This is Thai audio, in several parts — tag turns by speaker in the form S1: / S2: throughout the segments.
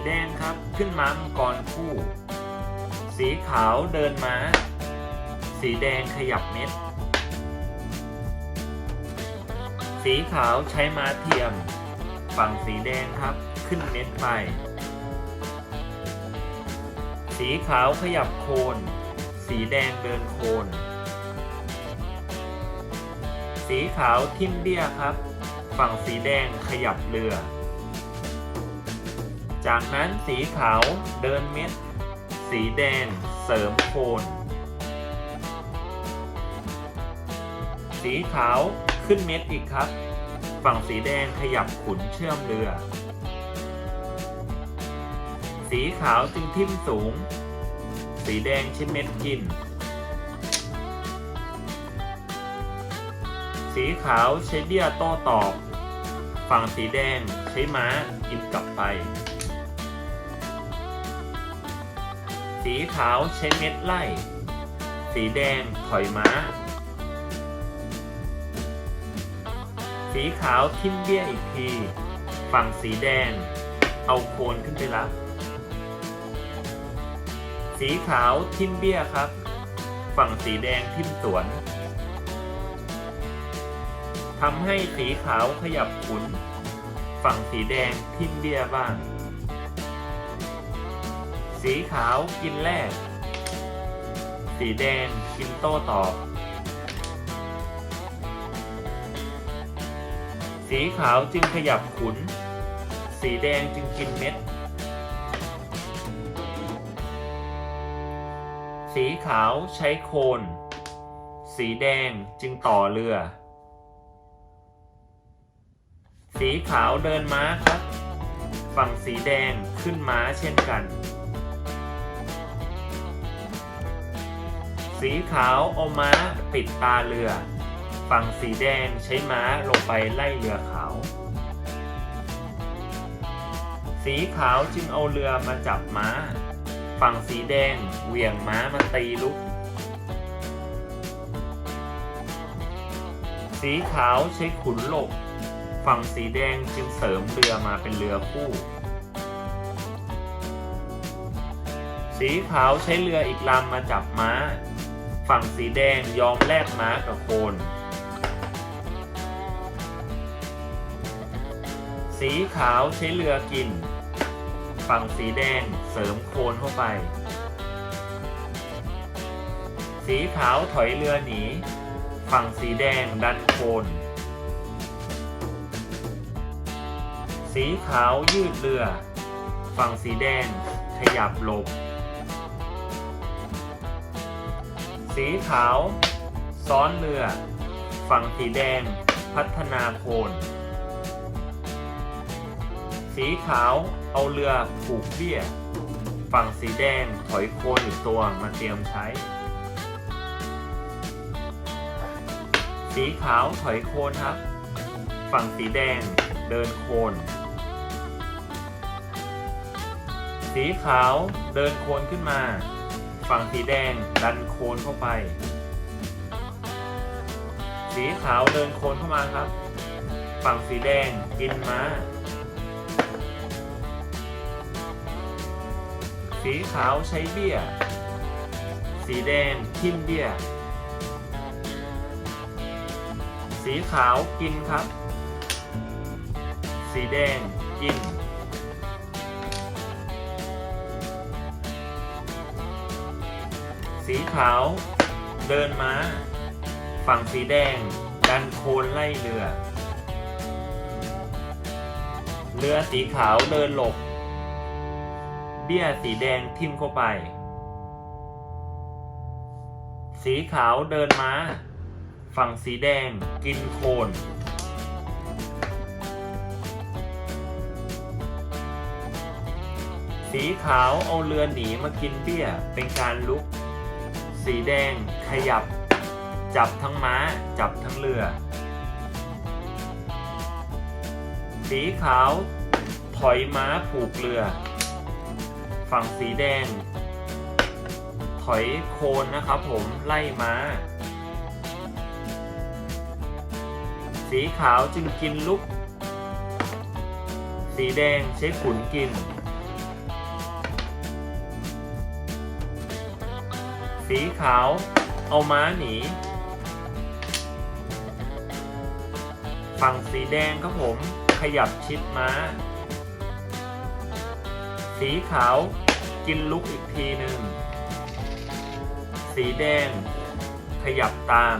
S1: สีแดงครับ ขึ้นม้ามังกรคู่ สีขาวเดินม้า สีแดงขยับเม็ด สีขาวใช้ม้าเทียม ฝั่งสีแดงครับ ขึ้นเม็ดไป สีขาวขยับโคน สีแดงเดินโคน สีขาวทิ่มเบี้ยครับ ฝั่งสีแดงขยับเรือ จากนั้นสีขาวเดินเม็ด สีแดงเสริมโคน สีขาวขึ้นเม็ดอีกครับ ฝั่งสีแดงขยับขุนเชื่อมเรือ สีขาวจึงทิ่มสูง สีแดงใช้เม็ดกิน สีขาวใช้เบี้ยโต้ตอบ ฝั่งสีแดงใช้ม้ากินกลับไป สีขาวใช้เม็ดไล่ สีแดงถอยม้า สีขาวทิ่มเบี้ยอีกที ฝั่งสีแดง เอาโคนขึ้นไปรับ สีขาวทิ่มเบี้ยครับ ฝั่งสีแดงทิ่มสวนทำให้สีขาวขยับขุน ฝั่งสีแดงทิ่มเบี้ยบ้าง สีขาวกินแรก สีแดงกินโต้ตอบ สีขาวจึงขยับขุน สีแดงจึงกินเม็ด สีขาวใช้โคน สีแดงจึงต่อเรือ สีขาวเดินม้าครับ ฝั่งสีแดงขึ้นม้าเช่นกัน สีขาวเอาม้าปิดตาเรือ ฝั่งสีแดงใช้ม้าลงไปไล่เรือขาว สีขาวจึงเอาเรือมาจับม้า ฝั่งสีแดงเหวี่ยงม้ามาตีลุก สีขาวใช้ขุนหลบ ฝั่งสีแดงจึงเสริมเรือมาเป็นเรือคู่สีขาวใช้เรืออีกลำมาจับม้า ฝั่งสีแดงยอมแลกม้ากับโคน สีขาวใช้เรือกิน ฝั่งสีแดงเสริมโคนเข้าไป สีขาวถอยเรือหนี ฝั่งสีแดงดันโคน สีขาวยืดเรือ ฝั่งสีแดงขยับหลบ สีขาว ซ้อนเรือ ฝั่งสีแดง พัฒนาโคน สีขาวเอาเรือผูกเบี้ย ฝั่งสีแดงถอยโคนอีกตัวมาเตรียมใช้ สีขาวถอยโคนครับ ฝั่งสีแดงเดินโคน สีขาวเดินโคนขึ้นมา ฝั่งสีแดงดันโคนเข้าไป สีขาวเดินโคนเข้ามาครับ ฝั่งสีแดงกินม้า สีขาวใช้เบี้ย สีแดงทิ่มเบี้ย สีขาวกินครับ สีแดงกิน สีขาว เดินม้า ฝั่งสีแดง ดันโคนไล่เรือ เรือสีขาวเดินหลบ เบี้ยสีแดงทิ่มเข้าไป สีขาวเดินม้า ฝั่งสีแดงกินโคนสีขาวเอาเรือหนีมากินเบี้ยเป็นการลุก สีแดงขยับ จับทั้งม้า จับทั้งเรือ สีขาว ถอยม้าผูกเรือ ฝั่งสีแดง ถอยโคนนะครับผมไล่ม้า สีขาวจึงกินลุก สีแดงใช้ขุนกิน สีขาว เอาม้าหนี ฝั่งสีแดงครับผม ขยับชิดม้า สีขาว กินลุกอีกทีหนึ่ง สีแดง ขยับตาม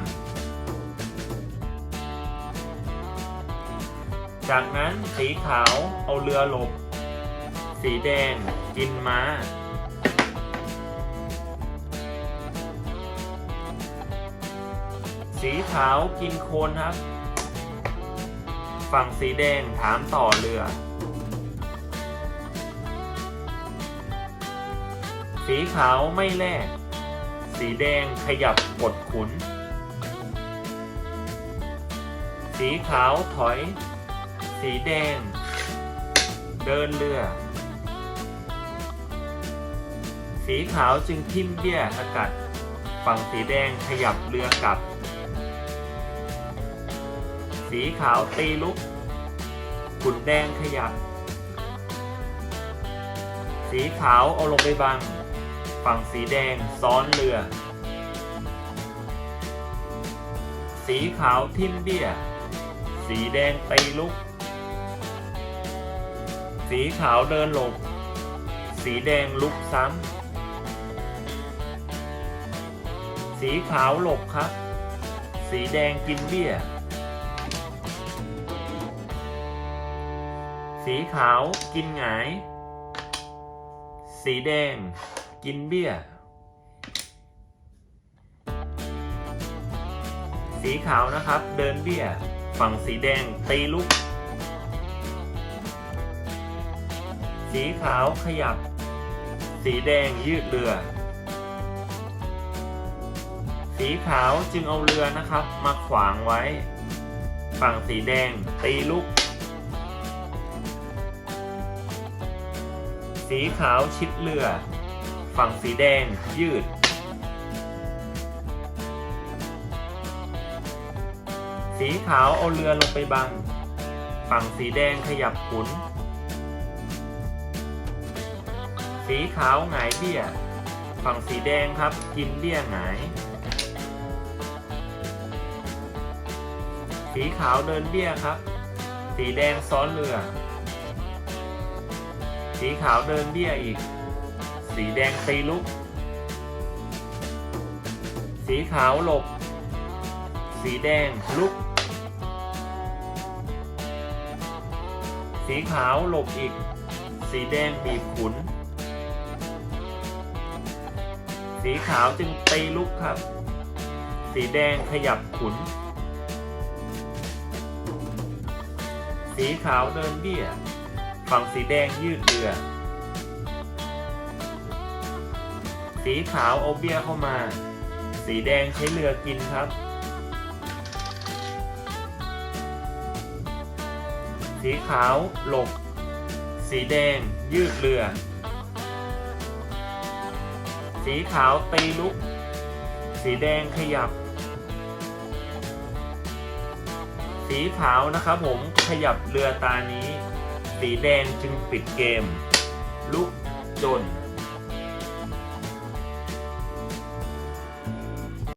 S1: จากนั้นสีขาวเอาเรือหลบ สีแดงกินม้า สีขาวกินโคนครับ ฝั่งสีแดงถามต่อเรือ สีขาวไม่แลกสีแดงขยับกดขุน สีขาวถอย สีแดง เดินเรือ สีขาวจึงทิ่มเบี้ยสกัด ฝั่งสีแดงขยับเรือกลับ สีขาวตีลุก ขุนแดงขยับสีขาวเอาลงไปบัง ฝั่งสีแดงซ้อนเรือ สีขาวทิ่มเบี้ย สีแดงตีลุก สีขาวเดินหลบ สีแดงลุกซ้ำ สีขาวหลบครับ สีแดงกินเบี้ย สีขาวกินหงาย สีแดง กินเบี้ย สีขาวนะครับ เดินเบี้ย ฝั่งสีแดงตีลุก สีขาวขยับ สีแดงยืดเรือ สีขาวจึงเอาเรือนะครับ มาขวางไว้ ฝั่งสีแดงตีลุก สีขาวชิดเรือ ฝั่งสีแดงยืด สีขาวเอาเรือลงไปบัง ฝั่งสีแดงขยับขุน สีขาวหงายเบี้ย ฝั่งสีแดงครับกินเบี้ยหงายสีขาวเดินเบี้ยครับ สีแดงซ้อนเรือ สีขาวเดินเบี้ยอีก สีแดงตีลุก สีขาวหลบ สีแดงลุก สีขาวหลบอีก สีแดงบีบขุน สีขาวจึงตีลุกครับ สีแดงขยับขุน สีขาวเดินเบี้ย ฝั่งสีแดงยืดเรือสีขาวเอเบียเข้ามา สีแดงใช้เรือกินครับ สีขาวหลบ สีแดงยืดเรือ สีขาวตีลุก สีแดงขยับ สีขาวนะครับผมขยับเรือตานี้ สีแดงจึงปิดเกม ลุกจน